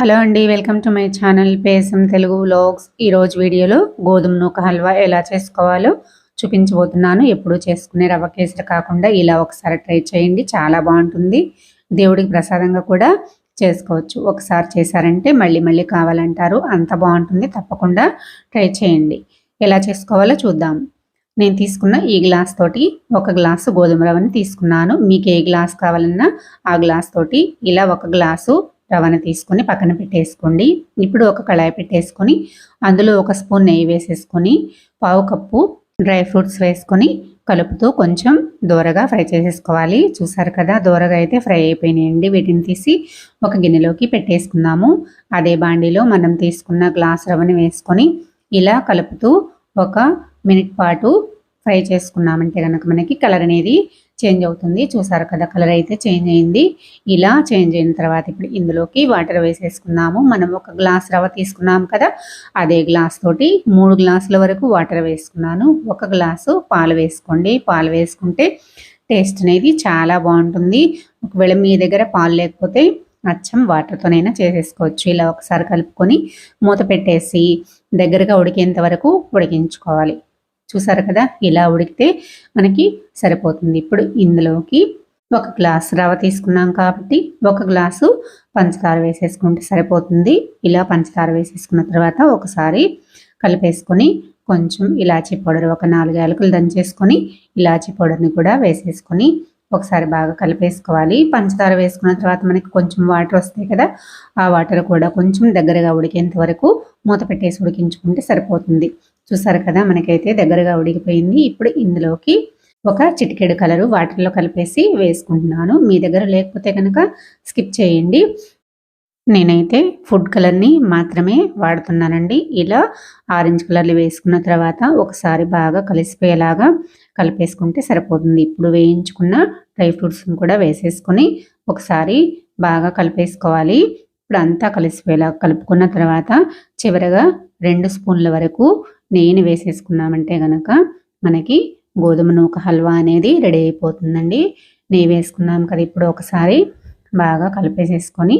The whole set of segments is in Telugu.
హలో అండి వెల్కమ్ టు మై ఛానల్ పేసం తెలుగు వ్లాగ్స్. ఈరోజు వీడియోలో గోధుమ నూక హల్వా ఎలా చేసుకోవాలో చూపించబోతున్నాను. ఎప్పుడు చేసుకునే రవ్వ కేసరి కాకుండా ఇలా ఒకసారి ట్రై చేయండి చాలా బాగుంటుంది. దేవుడికి ప్రసాదంగా కూడా చేసుకోవచ్చు. ఒకసారి చేశారంటే మళ్ళీ మళ్ళీ కావాలంటారు. అంత బాగుంటుంది తప్పకుండా ట్రై చేయండి. ఎలా చేసుకోవాలో చూద్దాం. నేను తీసుకున్న ఈ గ్లాస్ తోటి ఒక గ్లాసు గోధుమ రవ్వని తీసుకున్నాను. మీకు ఏ గ్లాస్ కావాలన్నా ఆ గ్లాస్ తోటి ఇలా ఒక గ్లాసు రవ్వను తీసుకొని పక్కన పెట్టేసుకోండి. ఇప్పుడు ఒక కళాయి పెట్టేసుకొని అందులో ఒక స్పూన్ నెయ్యి వేసేసుకొని పావు కప్పు డ్రై ఫ్రూట్స్ వేసుకొని కలుపుతూ కొంచెం దూరగా ఫ్రై చేసేసుకోవాలి. చూసారు కదా దూరగా అయితే ఫ్రై అయిపోయినాయండి. వీటిని తీసి ఒక గిన్నెలోకి పెట్టేసుకుందాము. అదే బాండీలో మనం తీసుకున్న గ్లాస్ రవ్వని వేసుకొని ఇలా కలుపుతూ ఒక మినిట్ పాటు ఫ్రై చేసుకున్నామంటే కనుక మనకి కలర్ అనేది చేంజ్ అవుతుంది. చూసారు కదా కలర్ అయితే చేంజ్ అయింది. ఇలా చేంజ్ అయిన తర్వాత ఇప్పుడు ఇందులోకి వాటర్ వేసేసుకున్నాము. మనం ఒక గ్లాస్ రవ్వ తీసుకున్నాము కదా అదే గ్లాస్ తోటి మూడు గ్లాసుల వరకు వాటర్ వేసుకున్నాను. ఒక గ్లాసు పాలు వేసుకోండి. పాలు వేసుకుంటే టేస్ట్ అనేది చాలా బాగుంటుంది. ఒకవేళ మీ దగ్గర పాలు లేకపోతే అచ్చం వాటర్తోనైనా చేసేసుకోవచ్చు. ఇలా ఒకసారి కలుపుకొని మూత పెట్టేసి దగ్గరగా ఉడికేంత వరకు ఉడికించుకోవాలి. చూసారు కదా? ఇలా ఉడికితే మనకి సరిపోతుంది. ఇప్పుడు ఇందులోకి ఒక గ్లాస్ రవ్వ తీసుకున్నాం కాబట్టి ఒక గ్లాసు పంచదార వేసేసుకుంటే సరిపోతుంది. ఇలా పంచదార వేసేసుకున్న తర్వాత ఒకసారి కలిపేసుకొని కొంచెం ఇలాచీ పౌడర్ ఒక నాలుగు యాలకులు దంచేసుకొని ఇలాచీ పౌడర్ని కూడా వేసేసుకొని ఒకసారి బాగా కలిపేసుకోవాలి. పంచదార వేసుకున్న తర్వాత మనకి కొంచెం వాటర్ వస్తాయి కదా? ఆ వాటర్ కూడా కొంచెం దగ్గరగా ఉడికేంత వరకు మూత పెట్టేసి ఉడికించుకుంటే సరిపోతుంది. చూసారు కదా మనకైతే దగ్గరగా ఉడికిపోయింది. ఇప్పుడు ఇందులోకి ఒక చిటికెడు కలరు వాటర్లో కలిపేసి వేసుకుంటున్నాను. మీ దగ్గర లేకపోతే కనుక స్కిప్ చేయండి. నేనైతే ఫుడ్ కలర్ని మాత్రమే వాడుతున్నానండి. ఇలా ఆరెంజ్ కలర్లు వేసుకున్న తర్వాత ఒకసారి బాగా కలిసిపోయేలాగా కలిపేసుకుంటే సరిపోతుంది. ఇప్పుడు వేయించుకున్న డ్రై ఫ్రూట్స్ని కూడా వేసేసుకొని ఒకసారి బాగా కలిపేసుకోవాలి. ఇప్పుడు అంతా కలిసిపోయేలా కలుపుకున్న తర్వాత చివరగా రెండు స్పూన్ల వరకు నెయ్యిని వేసేసుకున్నామంటే కనుక మనకి గోధుమ నూక హల్వా అనేది రెడీ అయిపోతుందండి. నెయ్యి వేసుకున్నాం కదా ఇప్పుడు ఒకసారి బాగా కలిపేసేసుకొని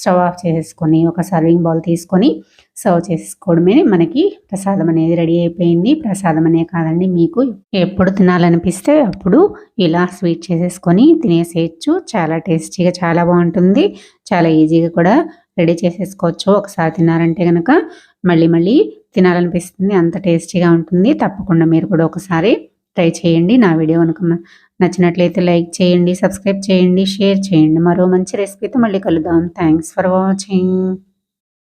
స్టవ్ ఆఫ్ చేసేసుకొని ఒక సర్వింగ్ బౌల్ తీసుకొని సర్వ్ చేసుకోవడమే మనకి ప్రసాదం అనేది రెడీ అయిపోయింది. ప్రసాదం అనే కాదండి మీకు ఎప్పుడు తినాలనిపిస్తే అప్పుడు ఇలా స్వీట్ చేసేసుకొని తినేసేయచ్చు. చాలా టేస్టీగా చాలా బాగుంటుంది. చాలా ఈజీగా కూడా రెడీ చేసేసుకోవచ్చు. ఒకసారి తినారంటే కనుక మళ్ళీ మళ్ళీ తినాలనిపిస్తుంది. అంత టేస్టీగా ఉంటుంది. తప్పకుండా మీరు కూడా ఒకసారి ట్రై చేయండి. నా వీడియో కనుక నచ్చినట్లయితే లైక్ చేయండి సబ్స్క్రైబ్ చేయండి షేర్ చేయండి. మరో మంచి రెసిపీతో మళ్ళీ కలుద్దాం. Thanks for watching